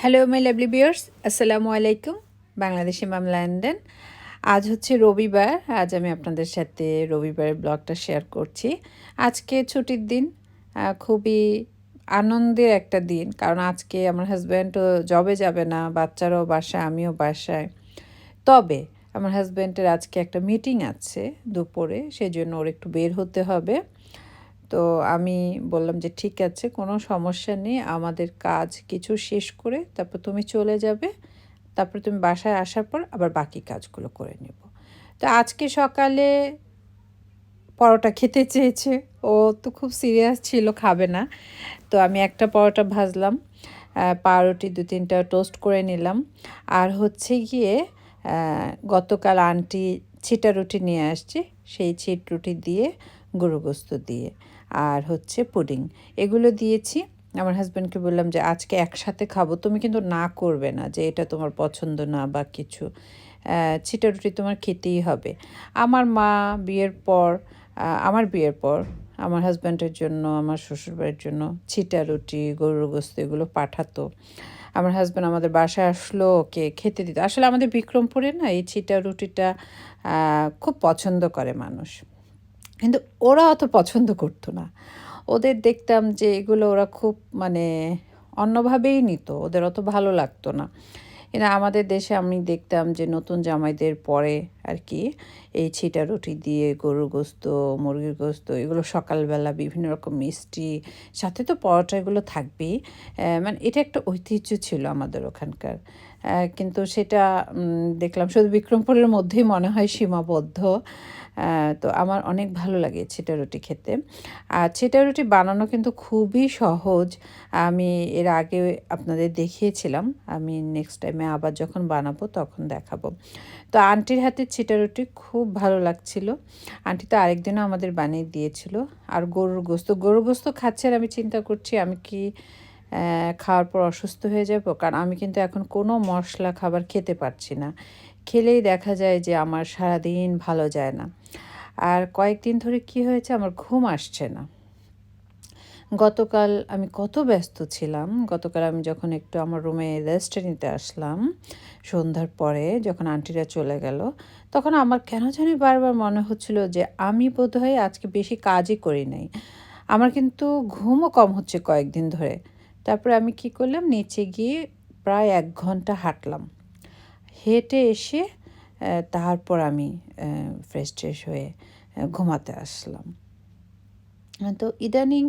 Hello my lovely বিয়ার্স আসসালামু আলাইকুম বাংলাদেশি মাম London আজ হচ্ছে রবিবার। আজ আমি আপনাদের সাথে রবিবারের ব্লগটা শেয়ার করছি। আজকে ছুটির দিন খুবই আনন্দের একটা দিন। কারণ আজকে আমার হাজব্যান্ডও জবে যাবে না, বাচ্চারাও বাসায়, আমিও বাসায়। তবে আমার হাজব্যান্ডের আজকে একটা মিটিং আছে দুপুরে সেই জন্য ওর একটু বের হতে হবে। তো আমি বললাম যে, ঠিক আছে, কোনো সমস্যা নেই, আমাদের কাজ কিছু শেষ করে তারপর তুমি চলে যাবে, তারপর তুমি বাসায় আসার পর আবার বাকি কাজগুলো করে নেব। তো আজকে সকালে পরোটা খেতে চেয়েছে, ও তো খুব সিরিয়াস ছিল, খাবে না। তো আমি একটা পরোটা ভাজলাম পাউরুটি দু তিনটা টোস্ট করে নিলাম। আর হচ্ছে গিয়ে গতকাল আন্টি ছিটা রুটি নিয়ে আসছে, সেই ছিট রুটি দিয়ে গরু গোস্ত দিয়ে। আর হচ্ছে পুডিং। এগুলো দিয়েছি। আমার হাজব্যান্ডকে বললাম যে আজকে একসাথে খাব। তুমি কিন্তু না করবে না যে এটা তোমার পছন্দ না বা কিছু। আহ, ছিটা রুটি তোমার খেতেই হবে। আমার মা বিয়ের পর আমার বিয়ের পর আমার হাজব্যান্ডের জন্য আমার শ্বশুরবাড়ির জন্য ছিটা রুটি গরুর গোস্ত এগুলো পাঠাতো। আমার হাজব্যান্ড আমাদের বাসায় আসলো ওকে খেতে দিত। আসলে আমাদের বিক্রমপুরে না এই ছিটা রুটিটা খুব পছন্দ করে মানুষ। কিন্তু ওরা অত পছন্দ করতো না। ওদের দেখতাম যে এগুলো ওরা খুব মানে অন্যভাবেই নিত, ওদের অত ভালো লাগতো না। কিন্তু আমাদের দেশে আমি দেখতাম যে নতুন জামাইদের পরে আর কি এই ছিটা রুটি দিয়ে গরুর গোস্ত, মুরগির গোস্ত, এগুলো সকালবেলা বিভিন্ন রকম মিষ্টি, সাথে তো পরোটা এগুলো থাকবেই মানে এটা একটা ঐতিহ্য ছিল আমাদের ওখানকার। কিন্তু সেটা দেখলাম শুধু বিক্রমপুরের মধ্যেই মনে হয় সীমাবদ্ধ। তো আমার অনেক ভালো লাগে ছিটা রুটি খেতে। আর ছিটা রুটি বানানো কিন্তু খুবই সহজ। আমি এর আগে আপনাদের দেখিয়েছিলাম, আমি নেক্সট টাইমে আবার যখন বানাবো তখন দেখাবো। তো আন্টির হাতে ছিটা রুটি খুব ভালো লাগছিল। আন্টি তো আরেকদিনও আমাদের বানিয়ে দিয়েছিল। আর গরুর গোস্ত গরুর গোস্ত খাচ্ছে আর আমি চিন্তা করছি আমি কি খাওয়ার পর অসুস্থ হয়ে যাব? কারণ আমি কিন্তু এখন কোনো মশলা খাবার খেতে পারছি না। খেলেই দেখা যায় যে আমার সারাদিন ভালো যায় না। আর কয়েকদিন ধরে কি হয়েছে আমার ঘুম আসছে না। গতকাল আমি কত ব্যস্ত ছিলাম। গতকাল আমি যখন একটু আমার রুমে রেস্ট নিতে আসলাম, সন্ধ্যার পরে যখন আন্টিরা চলে গেল, তখন আমার কেন জানি বারবার মনে হচ্ছিল যে আমি বোধহয় আজকে বেশি কাজই করি নাই। আমার কিন্তু ঘুমও কম হচ্ছে কয়েকদিন ধরে। তারপরে আমি কি করলাম, নিচে গিয়ে প্রায় এক ঘণ্টা হাঁটলাম। হেঁটে এসে তারপর আমি ফ্রেশ ট্রেশ হয়ে ঘুমাতে আসলাম। তো ইদানিং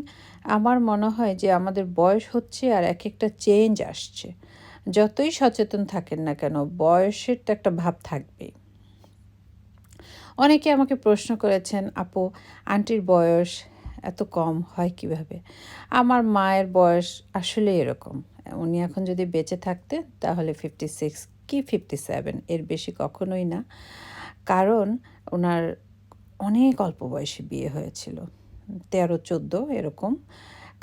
আমার মনে হয় যে আমাদের বয়স হচ্ছে আর এক একটা চেঞ্জ আসছে। যতই সচেতন থাকেন না কেন, বয়সের তো একটা ভাব থাকবেই। অনেকে আমাকে প্রশ্ন করেছেন, আপু, আন্টির বয়স এত কম, হয় কীভাবে? আমার মায়ের বয়স আসলে এরকম। উনি এখন যদি বেঁচে থাকতেন, তাহলে ফিফটি সিক্স কি ফিফটি সেভেন এর বেশি কখনোই না। কারণ ওনার অনেক অল্প বয়সে বিয়ে হয়েছিল। তেরো, চোদ্দ এরকম।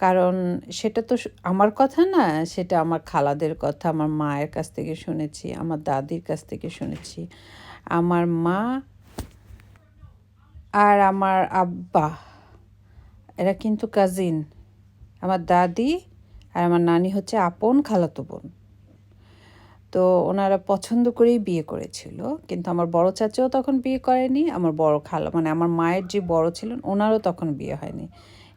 কারণ সেটা তো আমার কথা না, সেটা আমার খালাদের কথা, আমার মায়ের কাছ থেকে শুনেছি, আমার দাদির কাছ থেকে শুনেছি। আমার মা আর আমার আব্বা, এরা কিন্তু কাজিন আমার দাদি আর আমার নানি হচ্ছে আপন খালাতো বোন। তো ওনারা পছন্দ করেই বিয়ে করেছিল। কিন্তু আমার বড় চাচাও তখন বিয়ে করেনি, আমার বড় খালা মানে আমার মায়ের যে বড় ছিলেন, ওনারও তখন বিয়ে হয়নি।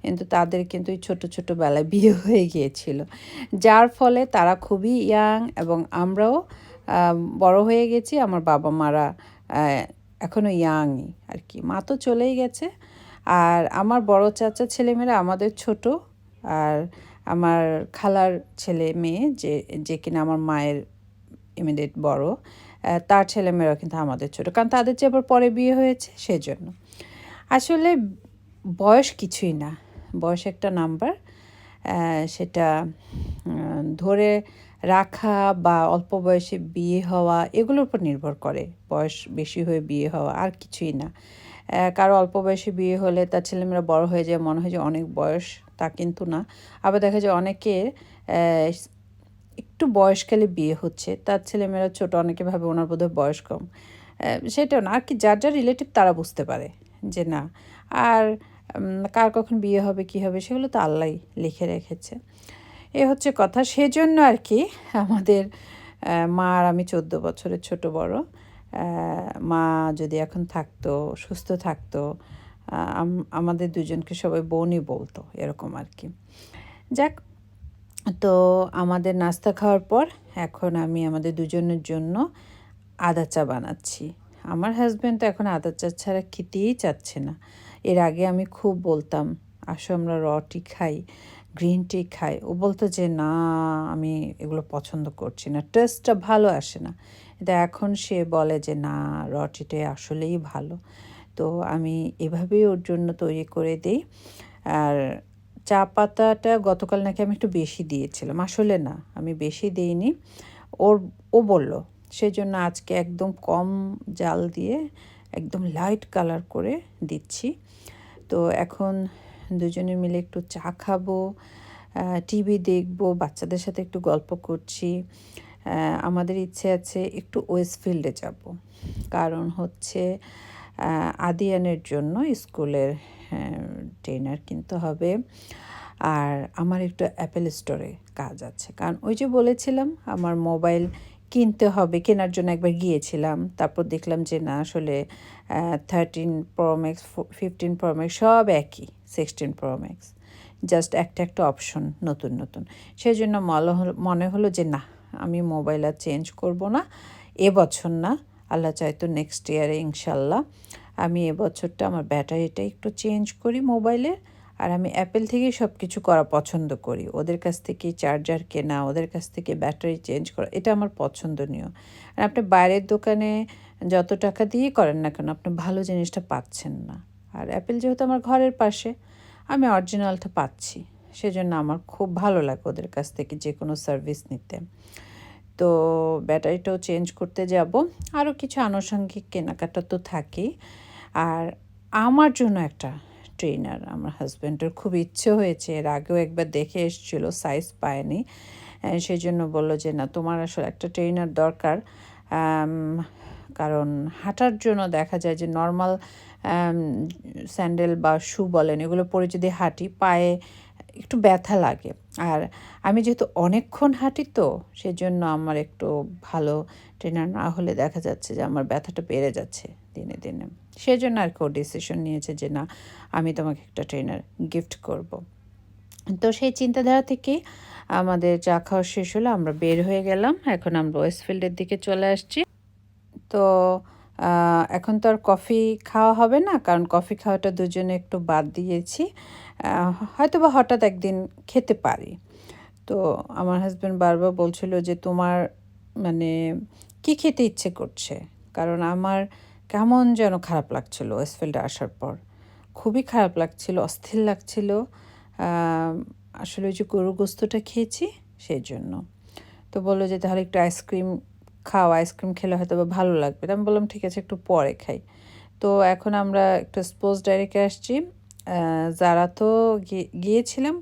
কিন্তু তাদের কিন্তু ছোটো ছোটো বেলায় বিয়ে হয়ে গিয়েছিল। যার ফলে তারা খুবই ইয়াং এবং আমরাও বড় হয়ে গেছি, আমার বাবা মারা এখনও ইয়াংই আর কি মা তো চলেই গেছে। আর আমার বড় চাচা ছেলেমেয়েরা আমাদের ছোট। আর আমার খালার ছেলে মেয়ে যে যে কিনা আমার মায়ের ইমিডিয়েট বড় তার ছেলেমেয়েরা কিন্তু আমাদের ছোটো। কারণ তাদের যে আবার পরে বিয়ে হয়েছে সেজন্য। আসলে বয়স কিছুই না। বয়স একটা নাম্বার সেটা ধরে রাখা বা অল্প বয়সে বিয়ে হওয়া এগুলোর উপর নির্ভর করে। বয়স বেশি হয়ে বিয়ে হওয়া আর কিছুই না। কারও অল্প বয়সে বিয়ে হলে তার ছেলেমেয়েরা বড় হয়ে যায় মনে হয় যে অনেক বয়স তা কিন্তু না। আবার দেখা যায় অনেকের আহ, একটু বয়সকালে বিয়ে হচ্ছে, তার ছেলেমেয়েরা ছোট, অনেকে ভাবে ওনার বোধহয় বয়স কম। সেটাও না, আর কি যার যার রিলেটিভ তারা বুঝতে পারে যে না। আর কার কখন বিয়ে হবে, কি হবে, সেগুলো তো আল্লাহ লিখে রেখেছে। এ হচ্ছে কথা। সেজন্য আর কি আমাদের মা আর আমি চোদ্দ বছরের ছোট বড়। মা যদি এখন থাকতো, সুস্থ থাকতো আমাদের দুজনকে সবাই বোনই বলতো, এরকম আর কি। যাক তো আমাদের নাস্তা খাওয়ার পর এখন আমি আমাদের দুজনের জন্য আদা চা বানাচ্ছি। আমার হাজব্যান্ড তো এখন আদা চা ছাড়া খেতেই চাচ্ছে না। এর আগে আমি খুব বলতাম, আসো আমরা র টি খাই গ্রিন টি খাই। ও বলতো যে, না, আমি এগুলো পছন্দ করছি না টেস্টটা ভালো আসে না। কিন্তু এখন সে বলে যে, না র টিটাই আসলেই ভালো। তো আমি এভাবেই ওর জন্য তৈরি করে দিই। আর চা পাতাটা গতকাল নাকি আমি একটু বেশি দিয়েছিলাম। আসলে না, আমি বেশি দিইনি। ওর, ও বলল সেই জন্য আজকে একদম কম জাল দিয়ে একদম লাইট কালার করে দিচ্ছি। তো এখন দুজনে মিলে একটু চা খাব টিভি দেখব, বাচ্চাদের সাথে একটু গল্প করছি। আমাদের ইচ্ছে আছে একটু ওয়েস্টফিল্ডে যাব। কারণ হচ্ছে আদিয়ানের জন্য স্কুলের ট্রেনার কিনতে হবে। আর আমার একটু অ্যাপেল স্টোরে কাজ আছে। কারণ ওই যে বলেছিলাম, আমার মোবাইল কিনতে হবে, কেনার জন্য একবার গিয়েছিলাম। তারপর দেখলাম যে না, আসলে থার্টিন প্রোম্যাক্স ফিফটিন প্রোম্যাক্স সব একই সিক্সটিন প্রোম্যাক্স জাস্ট একটা একটা অপশন নতুন নতুন। সেই জন্য মনে মনে হলো যে না, আমি মোবাইল আর চেঞ্জ করব না। এবছর না, আল্লাহ চাইতো নেক্সট ইয়ারে ইনশাল্লাহ। আমি এবছরটা আমার ব্যাটারিটা একটু চেঞ্জ করি মোবাইলের আর আমি অ্যাপেল থেকেই সব কিছু করা পছন্দ করি। ওদের কাছ থেকে চার্জার কেনা, ওদের কাছ থেকে ব্যাটারি চেঞ্জ করা, এটা আমার পছন্দনীয়। আর আপনি বাইরের দোকানে যত টাকা দিয়ে করেন না কেন, আপনি ভালো জিনিসটা পাচ্ছেন না। আর অ্যাপেল যেহেতু আমার ঘরের পাশে, আমি অরিজিনালটা পাচ্ছি। সেজন্য আমার খুব ভালো লাগে ওদের কাছ থেকে যে কোনো সার্ভিস নিতে। তো ব্যাটারিটাও চেঞ্জ করতে যাব। আরও কিছু আনুষঙ্গিক কেনাকাটা তো থাকেই। আর আমার জন্য একটা ট্রেনার আমার হাজব্যান্ডের খুব ইচ্ছে হয়েছে, এর আগেও একবার দেখে এসেছিল সাইজ পায়নি। সেই জন্য বলল যে, না, তোমার আসলে একটা ট্রেনার দরকার। কারণ হাঁটার জন্য দেখা যায় যে নর্মাল স্যান্ডেল বা শু বলেন, এগুলো পরে যদি হাঁটি, পায়ে একটু ব্যথা লাগে। আর আমি যেহেতু অনেকক্ষণ হাঁটি তো, সেজন্য আমার একটু ভালো ট্রেনার না হলে দেখা যাচ্ছে যে, আমার ব্যথাটা বেড়ে যাচ্ছে দিনে দিনে। সেজন্য আর কি ও ডিসিশন নিয়েছে যে না, আমি তোমাকে একটা ট্রেনার গিফট করব। তো সেই চিন্তাধারা থেকে আমাদের চা খাওয়া শেষ হলো, আমরা বের হয়ে গেলাম। এখন আমরা ওয়েস্টফিল্ডের দিকে চলে আসছি। তো এখন তো আর কফি খাওয়া হবে না, কারণ কফি খাওয়াটা দুজনে একটু বাদ দিয়েছি। হয়তো বা হঠাৎ একদিন খেতে পারি। তো আমার হাজব্যান্ড বারবার বলছিল যে তোমার মানে কি খেতে ইচ্ছে করছে? কারণ আমার কেমন যেন খারাপ লাগছিল ওয়েস্টফিল্ডে আসার পর। খুবই খারাপ লাগছিল, অস্থির লাগছিল। আসলে ওই যে গরু গোস্তটা খেয়েছি সেই জন্য তো বলল যে, তাহলে একটু আইসক্রিম খাও আইসক্রিম খেলে হয়তো বা ভালো লাগবে। আমি বললাম, ঠিক আছে, একটু পরে খাই। তো এখন আমরা একটু স্পোর্টস ডাইরেক্টে আসছি। যারা তো গিয়েছিলাম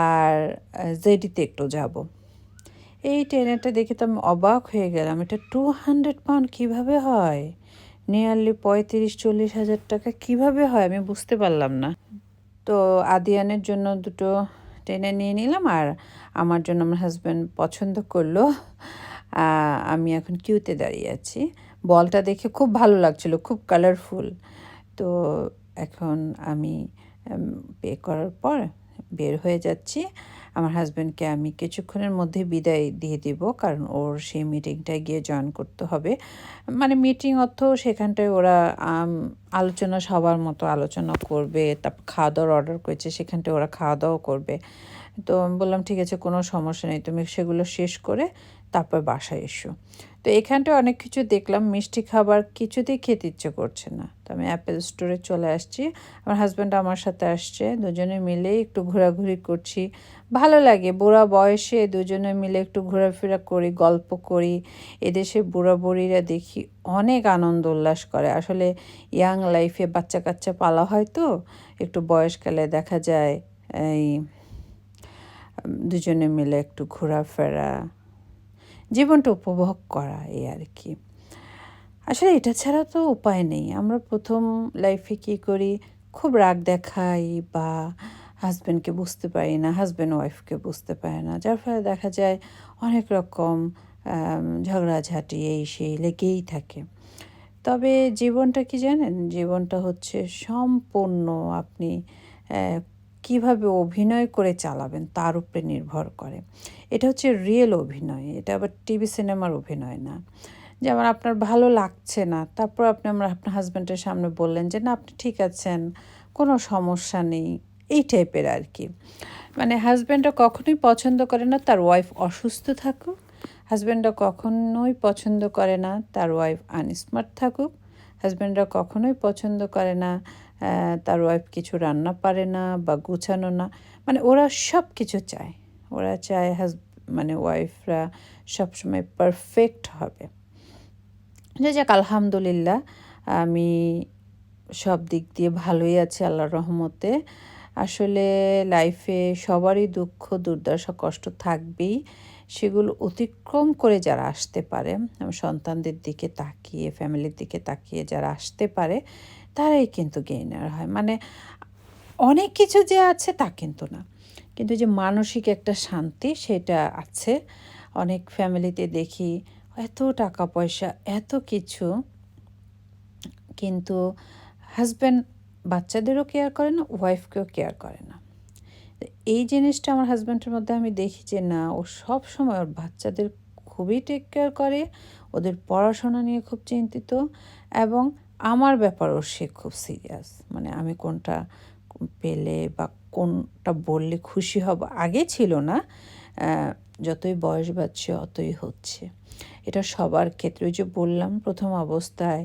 আর জেডিতে একটু যাব। এই ট্রেনেরটা দেখে তো আমি অবাক হয়ে গেলাম, এটা টু হান্ড্রেড পাউন্ড কীভাবে হয়? নিয়ারলি পঁয়ত্রিশ, চল্লিশ হাজার টাকা কীভাবে হয় আমি বুঝতে পারলাম না। তো আদিয়ানের জন্য দুটো টেনে নিয়ে নিলাম আর আমার জন্য আমার হাজব্যান্ড পছন্দ করল। আমি এখন কিউতে দাঁড়িয়ে আছি। বলটা দেখে খুব ভালো লাগছিল, খুব কালারফুল তো এখন আমি পে করার পর বের হয়ে যাচ্ছি। আমার হাজব্যান্ডকে আমি কিছুক্ষণের মধ্যে বিদায় দিয়ে দিব, কারণ ওর সেই মিটিংটায় গিয়ে জয়েন করতে হবে। মানে মিটিং অর্থ সেখানটায় ওরা আলোচনা সবার মতো আলোচনা করবে তারপর খাওয়া দাওয়ার অর্ডার করেছে, সেখানটায় ওরা খাওয়া দাওয়া করবে। তো আমি বললাম, ঠিক আছে, কোনো সমস্যা নেই, তুমি সেগুলো শেষ করে তারপর বাসায় এসো। তো এখানটায় অনেক কিছু দেখলাম, মিষ্টি খাবার কিছুতেই খেতে ইচ্ছে করছে না। তো আমি অ্যাপেল স্টোরে চলে আসছি। আমার হাজব্যান্ড আমার সাথে আসছে, দুজনে মিলে একটু ঘোরাঘুরি করছি। ভালো লাগে, বুড়া বয়সে দুজনে মিলে একটু ঘোরাফেরা করি, গল্প করি। এদেশে বুড়া বুড়িরা দেখি অনেক আনন্দ উল্লাস করে। আসলে ইয়াং লাইফে বাচ্চা কাচ্চা পালা হয় তো, একটু বয়সকালে দেখা যায়, এই, দুজনে মিলে একটু ঘোরাফেরা জীবনটা উপভোগ করা এই আর কি। আসলে এটা ছাড়া তো উপায় নেই। আমরা প্রথম লাইফে কী করি? খুব রাগ দেখাই বা হাজব্যান্ডকে বুঝতে পারি না হাজব্যান্ড ওয়াইফকে বুঝতে পারে না। যার ফলে দেখা যায় অনেক রকম ঝগড়াঝাটি, এই সেই লেগেই থাকে। তবে জীবনটা কি জানেন? জীবনটা হচ্ছে সম্পূর্ণ আপনি কীভাবে অভিনয় করে চালাবেন তার উপরে নির্ভর করে। এটা হচ্ছে রিয়েল অভিনয়, এটা আবার টিভি সিনেমার অভিনয় না। যেমন আপনার ভালো লাগছে না, তারপর আপনি আমরা আপনার হাজব্যান্ডের সামনে বললেন যে, না, আপনি ঠিক আছেন, কোনো সমস্যা নেই। এই টাইপের আর কি। মানে হাজব্যান্ডরা কখনোই পছন্দ করে না, তার ওয়াইফ অসুস্থ থাকুক। হাজব্যান্ডরা কখনোই পছন্দ করে না, তার ওয়াইফ আনস্মার্ট থাকুক। হাজব্যান্ডরা কখনোই পছন্দ করে না তার ওয়াইফ কিছু রান্না পারে না বা গুছানো না। মানে ওরা সব কিছু চায়। ওরা চায় হাজ মানে ওয়াইফরা সবসময় পারফেক্ট হবে। যে যাক আলহামদুলিল্লাহ, আমি সব দিক দিয়ে ভালোই আছি আল্লাহর রহমতে। আসলে লাইফে সবারই দুঃখ, দুর্দশা, কষ্ট থাকবেই। সেগুলো অতিক্রম করে যারা আসতে পারে সন্তানদের দিকে তাকিয়ে ফ্যামিলির দিকে তাকিয়ে যারা আসতে পারে, তারাই কিন্তু গেইনার হয়। মানে অনেক কিছু যে আছে তা কিন্তু না। কিন্তু যে মানসিক একটা শান্তি, সেটা আছে। অনেক ফ্যামিলিতে দেখি, এত টাকা পয়সা এত কিছু, কিন্তু হাজব্যান্ড বাচ্চাদেরও কেয়ার করে না ওয়াইফকেও কেয়ার করে না। তো এই জিনিসটা আমার হাজব্যান্ডের মধ্যে আমি দেখি যে, না, ও সব সময় ওর বাচ্চাদের খুবই টেক কেয়ার করে, ওদের পড়াশোনা নিয়ে খুব চিন্তিত এবং আমার ব্যাপারেও সে খুব সিরিয়াস মানে আমি কোনটা পেলে বা কোনটা বললে খুশি হব আগে ছিল না যতই বয়স বাড়ছে অতই হচ্ছে। এটা সবার ক্ষেত্রে যে বললাম প্রথম অবস্থায়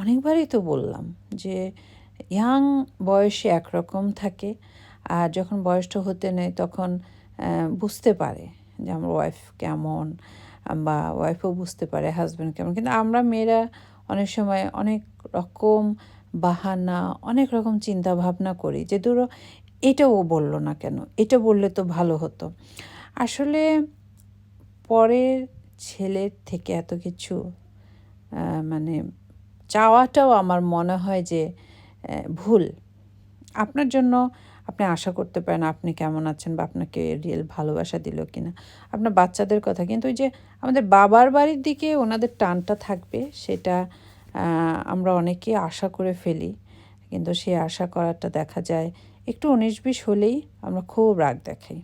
অনেকবারই তো বললাম যে ইয়াং বয়সে একরকম থাকে আর যখন বয়সটা হতে নেয় তখন বুঝতে পারে যে আমার ওয়াইফ কেমন বা ওয়াইফও বুঝতে পারে হাজব্যান্ড কেমন। কিন্তু আমরা মেয়েরা অনেক সময় অনেক রকম বাহানা, অনেক রকম চিন্তা ভাবনা করি যে, ধরো এটা ও বলল না কেন? এটা বললে তো ভালো হতো। আসলে পরের ছেলের থেকে এত কিছু মানে চাওয়াটাও আমার মনে হয় যে ভুল। আপনার জন্য আপনি আশা করতে পারেন আপনি কেমন আছেন বা আপনাকে রিয়েল ভালোবাসা দিল কি না আপনার বাচ্চাদের কথা, কিন্তু ওই যে আমাদের বাবার বাড়ির দিকে ওনাদের টানটা থাকবে, সেটা আমরা অনেকে আশা করে ফেলি, কিন্তু সেই আশা করাটা দেখা যায় একটু উনিশ বিশ হলেই আমরা খুব রাগ দেখাই।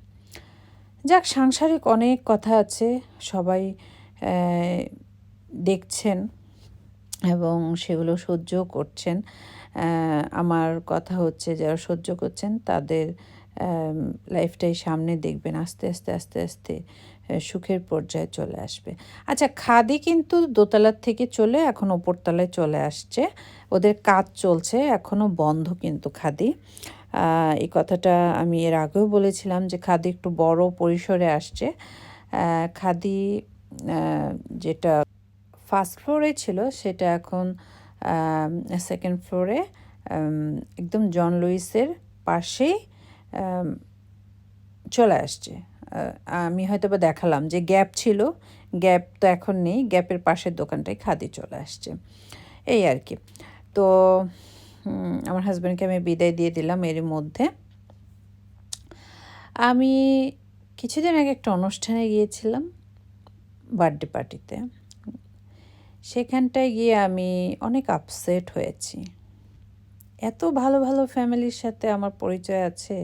যাক, সাংসারিক অনেক কথা আছে, সবাই দেখছেন এবং সেগুলো সহ্য করছেন। আমার কথা হচ্ছে যারা সহ্য করছেন তাদের লাইফটাই সামনে দেখবেন, আস্তে আস্তে আস্তে আস্তে সুখের পর্যায়ে চলে আসবে। আচ্ছা খাদি কিন্তু দোতলার থেকে চলে এখন ওপরতলায় চলে আসছে। ওদের কাজ চলছে এখনও বন্ধ কিন্তু খাদি। এই কথাটা আমি এর আগেও বলেছিলাম যে খাদি একটু বড় পরিসরে আসছে। খাদি যেটা ফার্স্ট ফ্লোরে ছিল, সেটা এখন সেকেন্ড ফ্লোরে একদম জন লুইসের পাশেই চলে আসছে। আমি হয়তো বা দেখালাম যে গ্যাপ ছিল, গ্যাপ তো এখন নেই, গ্যাপের পাশের দোকানটায় খাদি চলে আসছে। এই আর কি। তো আমার হাজব্যান্ডকে আমি বিদায় দিয়ে দিলাম এর মধ্যে। আমি কিছুদিন আগে একটা অনুষ্ঠানে গিয়েছিলাম বার্থডে পার্টিতে সেখানটায় গিয়ে আমি অনেক আপসেট হয়েছি। এত ভালো ভালো ফ্যামিলির সাথে আমার পরিচয় আছে,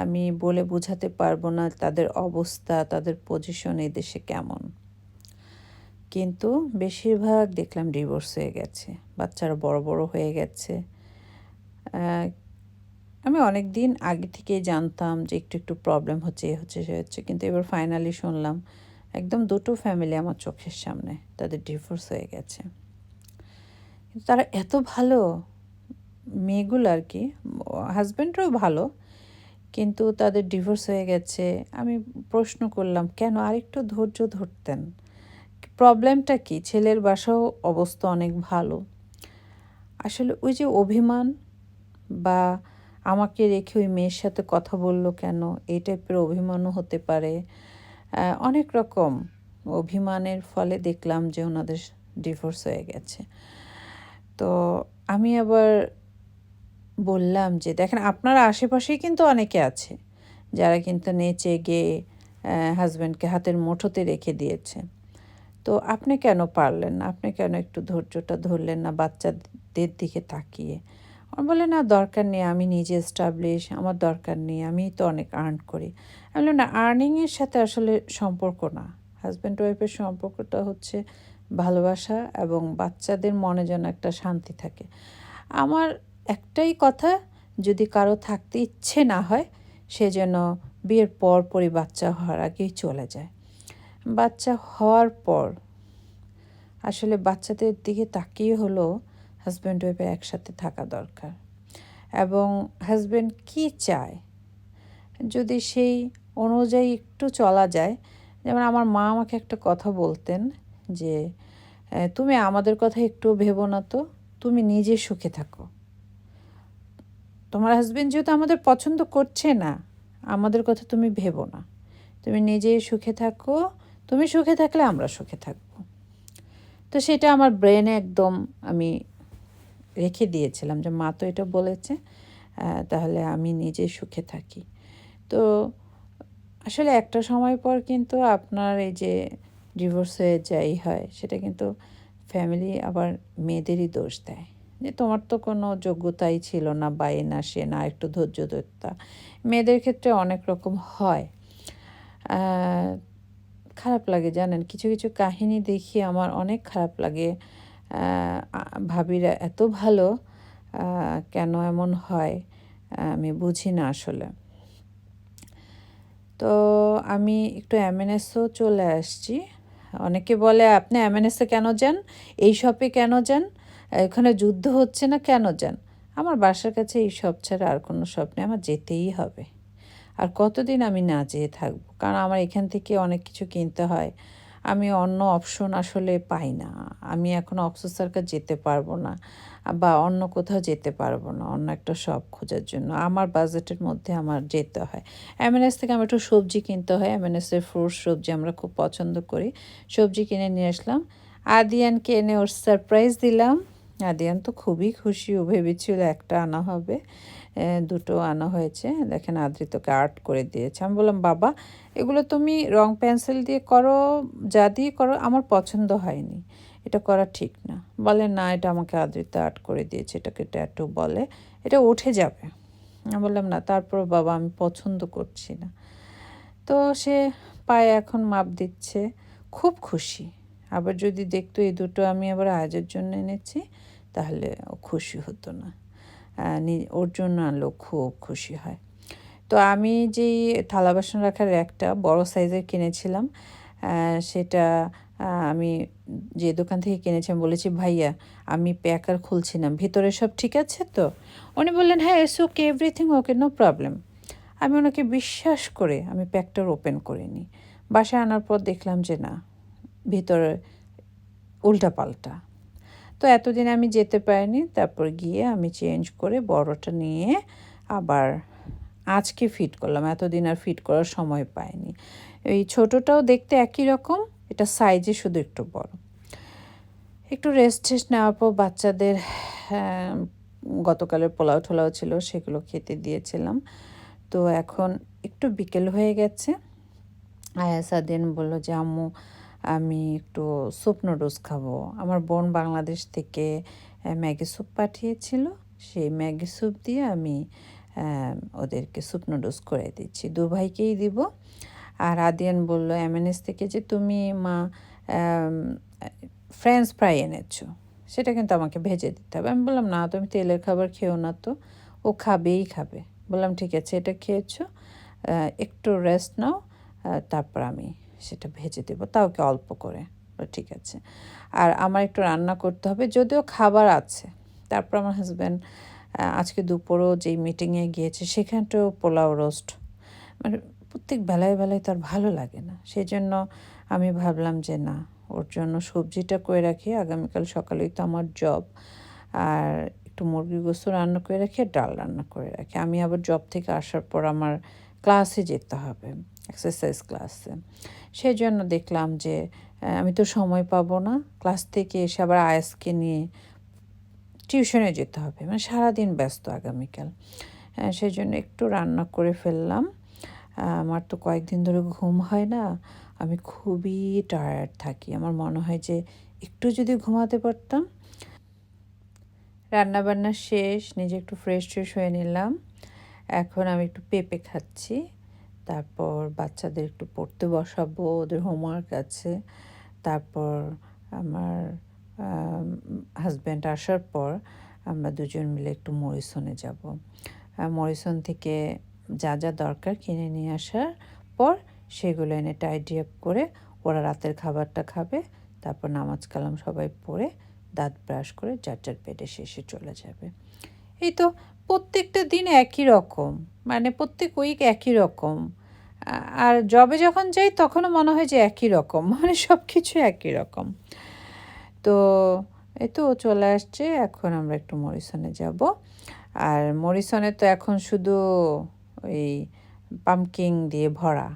আমি বলে বোঝাতে পারব না তাদের অবস্থা, তাদের পজিশন এই দেশে কেমন। কিন্তু বেশিরভাগ দেখলাম ডিভোর্স হয়ে গেছে, বাচ্চারা বড় বড় হয়ে গেছে। আমি অনেক দিন আগে থেকেই জানতাম যে একটু একটু প্রবলেম হচ্ছে, এ হচ্ছে, সে হচ্ছে, কিন্তু এবার ফাইনালি শুনলাম একদম দুটো ফ্যামিলি আমার চোখের সামনে, তাদের ডিভোর্স হয়ে গেছে। কিন্তু তারা এত ভালো মেয়েগুলো আর কি হাজব্যান্ডরাও ভালো, কিন্তু তাদের ডিভোর্স হয়ে গেছে। আমি প্রশ্ন করলাম, কেন আরেকটু ধৈর্য ধরতেন? প্রবলেমটা কি? ছেলের বাসাও অবস্থা অনেক ভালো। আসলে ওই যে অভিমান বা আমাকে রেখে ওই মেয়ের সাথে কথা বলল কেন, এই টাইপের অভিমানও হতে পারে। অনেক রকম অভিমানের ফলে দেখলাম যে ওনাদের ডিভোর্স হয়ে গেছে। তো আমি আবার বললাম যে, দেখেন, আপনার আশেপাশেই কিন্তু অনেকে আছে যারা কিন্তু নেচে গিয়ে হাজব্যান্ডকে হাতের মুঠোতে রেখে দিয়েছে। তো আপনি কেন পারলেন না? আপনি কেন একটু ধৈর্যটা ধরলেন না বাচ্চাদের দিকে তাকিয়ে? বলে, না, দরকার নেই, আমি নিজে এস্টাবলিশ আমার দরকার নেই, আমি তো অনেক আর্ন করি। আমি বললাম, না আর্নিংয়ের সাথে আসলে সম্পর্ক না। হাজব্যান্ড ওয়াইফের সম্পর্কটা হচ্ছে ভালোবাসা এবং বাচ্চাদের মনে যেন একটা শান্তি থাকে। আমার একটাই কথা, যদি কারও থাকতে ইচ্ছে না হয়, সে যেন বিয়ের পর পরই বাচ্চা হওয়ার আগেই চলে যায়। বাচ্চা হওয়ার পর, আসলে বাচ্চাদের দিকে তাকিয়ে হলো হাজব্যান্ড ওয়াইফের একসাথে থাকা দরকার। এবং হাজব্যান্ড কি চায়? যদি সেই অনুযায়ী একটু চলা যায়, যেমন আমার মা আমাকে একটা কথা বলতেন যে তুমি আমাদের কথা একটু ভেবো না তো, তুমি নিজে সুখে থাকো। তোমার হাজব্যান্ড যেহেতু আমাদের পছন্দ করছে না, আমাদের কথা তুমি ভেবো না। তুমি নিজে সুখে থাকো, তুমি সুখে থাকলে আমরা সুখে থাকব। তো সেটা আমার ব্রেনে একদম আমি রেখে দিয়েছিলাম যে, মা তো এটা বলেছে তাহলে আমি নিজে সুখে থাকি। তো আসলে একটা সময় পর কিন্তু আপনার এই যে ডিভোর্স হয়ে যাই হয়, সেটা কিন্তু ফ্যামিলি আবার মেয়েদেরই দোষ দেয়। যে, তোমার তো কোনো যোগ্যতাই ছিল না বা এ না, সে না, একটু ধৈর্য ধরতা। মেয়েদের ক্ষেত্রে অনেক রকম হয়। খারাপ লাগে, জানেন? কিছু কিছু কাহিনী দেখি আমার অনেক খারাপ লাগে। ভাবিরা এত ভালো কেন এমন হয় আমি বুঝি না আসলে। তো আমি একটু এমএনএসও চলে আসছি। অনেকে বলে, আপনি এমএনএসে কেন যান? এই শপে কেন যান? এখানে যুদ্ধ হচ্ছে না কেন যান? আমার বাসার কাছে এই সব ছাড়া আর কোনো নেই, আমার যেতেই হবে। আর কতদিন আমি না যেয়ে থাকব? কারণ আমার এখান থেকে অনেক কিছু কিনতে হয়। আমি অন্য অপশন আসলে পাই না। আমি এখন অফসোস সার্কার যেতে পারব না বা অন্য কোথাও যেতে পারব না, অন্য একটা শপ খোঁজার জন্য। আমার বাজেটের মধ্যে আমার যেতে হয়। এমএনএস থেকে আমার একটু সবজি কিনতে হয়। এমএনএসের ফ্রুট সবজি আমরা খুব পছন্দ করি। সবজি কিনে নিয়ে আসলাম। আদিয়ানকে এনে ওর সারপ্রাইজ দিলাম। আদিয়ান তো খুবই খুশি, ও ভেবেছিল একটা আনা হবে। দুটো আনা হয়েছে। দেখেন আদ্রিতকে আর্ট করে দিয়েছে। আমি বললাম, বাবা, এগুলো তুমি রং পেন্সিল দিয়ে করো, যা দিয়ে করো, আমার পছন্দ হয়নি। এটা করা ঠিক না। বলে, না, এটা আমাকে আদ্রিত আর্ট করে দিয়েছে, এটাকে ট্যাটু বলে। এটা উঠে যাবে। আমি বললাম, না তারপর বাবা, আমি পছন্দ করছি না। তো সে পায়ে এখন মাপ দিচ্ছে। খুব খুশি। আবার যদি দেখতো, এই দুটো আমি আবার আজের জন্য এনেছি, তাহলে খুশি হতো না। ওর জন্য আনলো খুব খুশি হয়। তো আমি যেই থালা বাসন রাখার একটা বড় সাইজের কিনেছিলাম সেটা আমি যে দোকান থেকে কিনেছি বলেছি, ভাইয়া, আমি প্যাকার খুলছি না, ভিতরে সব ঠিক আছে তো? উনি বললেন হ্যাঁ yes okay everything okay no problem আমি ওনাকে বিশ্বাস করে আমি প্যাকটার ওপেন করিনি। বাসায় আনার পর দেখলাম যে না, ভিতরে উল্টা পাল্টা তো এতদিন আমি যেতে পারিনি, তারপর গিয়ে আমি চেঞ্জ করে বড়টা নিয়ে আবার আজকে ফিট করলাম। এতদিন আর ফিট করার সময় পাইনি। এই ছোটোটাও দেখতে একই রকম, এটা সাইজে শুধু একটু বড়। একটু রেস্ট টেস্ট নেওয়ার পর বাচ্চাদের গতকালের পোলাও ঠোলাও ছিল, সেগুলো খেতে দিয়েছিলাম। তো এখন একটু বিকেল হয়ে গেছে। আয়াসা দিন বলল যে, আম্মু আমি একটু স্যুপ নুডলস খাব। আমার বোন বাংলাদেশ থেকে ম্যাগি স্যুপ পাঠিয়েছিল। সেই ম্যাগি স্যুপ দিয়ে আমি ওদেরকে স্যুপ নুডলস করে দিচ্ছি। দু ভাইকেই দিব। আর আদিয়ান বলল এমএনএস থেকে যে তুমি মা ফ্রেঞ্চ ফ্রাই এনেছো, সেটা কিন্তু আমাকে ভেজে দিতে হবে। আমি বললাম, না, তুমি তেলের খাবার খেও না তো। ও খাবেই খাবে। বললাম, ঠিক আছে, এটা খেয়েছো একটু রেস্ট নাও তারপর আমি সেটা ভেজে দেবো, তাও কি অল্প করে ঠিক আছে। আর আমার একটু রান্না করতে হবে, যদিও খাবার আছে। তারপর আমার হাজব্যান্ড আজকে দুপুরও যেই মিটিংয়ে গিয়েছে, সেখানটাও পোলাও রোস্ট মানে প্রত্যেক বেলায় বেলায় তার ভালো লাগে না। সেই জন্য আমি ভাবলাম যে না, ওর জন্য সবজিটা করে রাখি, আগামীকাল সকালেই তো আমার জব আর একটু মুরগি গোস্ত রান্না করে রাখি আর ডাল রান্না করে রাখি। আমি আবার জব থেকে আসার পর আমার ক্লাসে যেতে হবে এক্সারসাইজ ক্লাসে সেই জন্য দেখলাম যে আমি তো সময় পাবো না। ক্লাস থেকে এসে আবার আয়াসকে নিয়ে টিউশনে যেতে হবে। মানে সারাদিন ব্যস্ত আগামীকাল। হ্যাঁ, সেই জন্য একটু রান্না করে ফেললাম। আমার তো কয়েকদিন ধরে ঘুম হয় না। আমি খুবই টায়ার্ড থাকি। আমার মনে হয় যে একটু যদি ঘুমাতে পারতাম। রান্না বান্না শেষ নিজে একটু ফ্রেশ ট্রেশ হয়ে নিলাম। এখন আমি একটু পেঁপে খাচ্ছি। তারপর বাচ্চাদের একটু পড়তে বসাবো, ওদের হোমওয়ার্ক আছে। তারপর আমার হাজব্যান্ড আসার পর আমরা দুজন মিলে একটু মরিসনে যাব। মরিসন থেকে যা যা দরকার কিনে নিয়ে আসার পর সেগুলো এনে টাইডি আপ করে ওরা রাতের খাবারটা খাবে, তারপর নামাজ কালাম সবাই পড়ে দাঁত ব্রাশ করে যার যার পেটে শেষে চলে যাবে। এই তো প্রত্যেকটা দিন একই রকম মানে প্রত্যেক উইক একই রকম। আর জবে যখন যাই, তখনও মনে হয় যে একই রকম। মানে সব কিছু একই রকম। তো এই তো চলে আসছে, এখন আমরা একটু মরিসনে যাব। আর মরিসনে তো এখন শুধু ওই পাম্পকিং দিয়ে ভরা।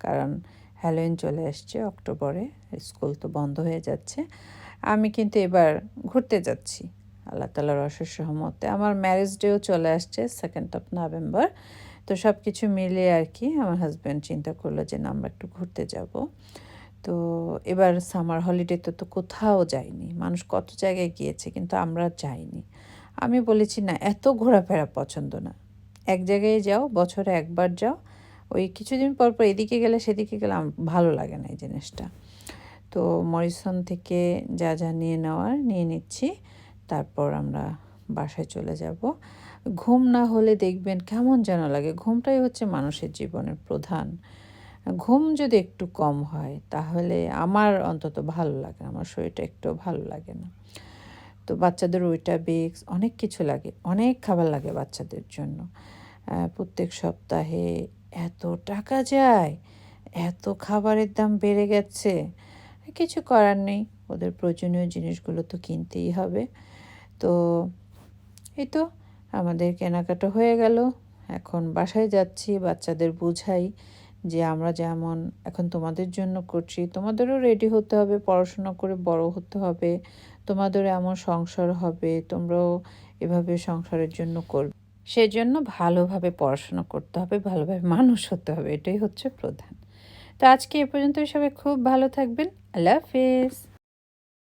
কারণ হ্যালোইন চলে আসছে অক্টোবরে, স্কুল তো বন্ধ হয়ে যাচ্ছে। আমি কিন্তু এবার ঘুরতে যাচ্ছি, আল্লাহ তালার অশেষ সহমতে আমার ম্যারেজ ডেও চলে আসছে সেকেন্ড অফ নভেম্বর তো সব কিছু মিলে আর কি আমার হাজব্যান্ড চিন্তা করল যে না, আমরা একটু ঘুরতে যাব। তো এবার সামার হলিডেতে তো কোথাও যাইনি। মানুষ কত জায়গায় গিয়েছে কিন্তু আমরা যাইনি। আমি বলেছি, না, এত ঘোরাফেরা পছন্দ না। এক জায়গায় যাও, বছরে একবার যাও। ওই কিছুদিন পর পর এদিকে গেলে সেদিকে গেলে ভালো লাগে না এই জিনিসটা। তো মরিসন থেকে যা যা নিয়ে নেওয়ার নিয়ে নিচ্ছি। তারপর আমরা বাসায় চলে যাব। ঘুম না হলে দেখবেন কেমন যেন লাগে। ঘুমটাই হচ্ছে মানুষের জীবনের প্রধান। ঘুম যদি একটু কম হয়, তাহলে আমার অন্তত ভালো লাগে আমার শরীরটা একটু ভালো লাগে না। তো বাচ্চাদের ওইটা বেক্স অনেক কিছু লাগে, অনেক খাবার লাগে বাচ্চাদের জন্য। প্রত্যেক সপ্তাহে এত টাকা যায়, এত খাবারের দাম বেড়ে গেছে। কিছু করার নেই, ওদের প্রয়োজনীয় জিনিসগুলো তো কিনতেই হবে। তো, এই তো আমাদের কেনাকাটা হয়ে গেল। এখন বাসায় যাচ্ছি, বাচ্চাদের বুঝাই যে আমরা যেমন এখন তোমাদের জন্য করছি, তোমাদেরও রেডি হতে হবে, পড়াশোনা করে বড় হতে হবে, তোমাদের এমন সংসার হবে, তোমরাও এভাবে সংসারের জন্য করবে। সেজন্য ভালোভাবে পড়াশোনা করতে হবে, ভালোভাবে মানুষ হতে হবে, এটাই হচ্ছে প্রধান। তো আজকে এ পর্যন্ত সবাই খুব ভালো থাকবেন, আল্লাহ হাফেজ।